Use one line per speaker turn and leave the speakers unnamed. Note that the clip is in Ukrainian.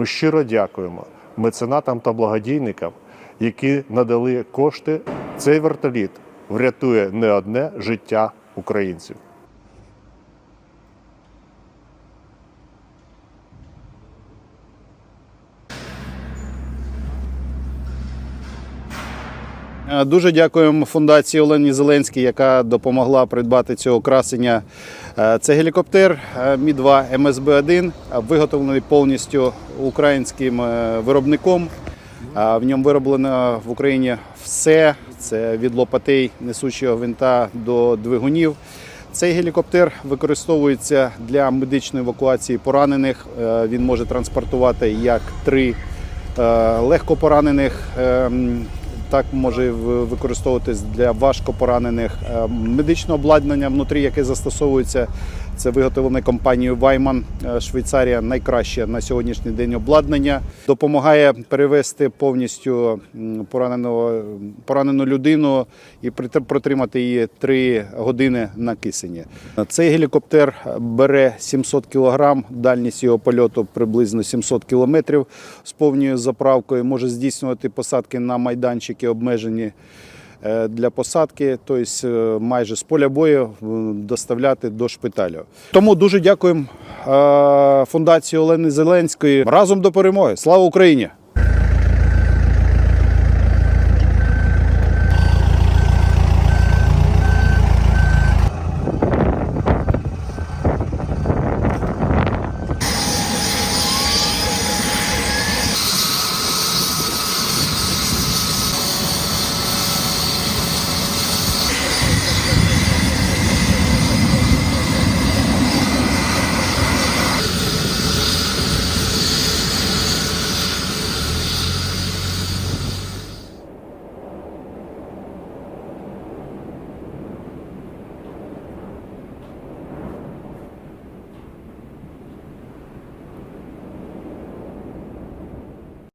Ми щиро дякуємо меценатам та благодійникам, які надали кошти. Цей вертоліт врятує не одне життя українців.
Дуже дякуємо фундації Олені Зеленській, яка допомогла придбати цього красення. Е, Це гелікоптер е, Мі-2 МСБ-1, е, виготовлений повністю українським е, виробником. Е, В ньому вироблено в Україні все. Це від лопатей несучого гвинта до двигунів. Цей гелікоптер використовується для медичної евакуації поранених. Е, Він може транспортувати як три е, Так може використовуватись для важко поранених Е, медичне обладнання внутрі, яке застосовується. Це виготовлене компанією Вайман Е, Швейцарія. Найкраще на сьогоднішній день обладнання допомагає перевести повністю пораненого поранену людину і протримати її 3 години на кисені. Цей гелікоптер бере 700 кг, дальність його польоту приблизно 700 км з повною заправкою. Може здійснювати посадки на майданчики обмежені е, для посадки, тобто майже з поля бою е, доставляти до шпиталю. Тому дуже дякуємо фундації Олени Зеленської. Разом до перемоги. Слава Україні!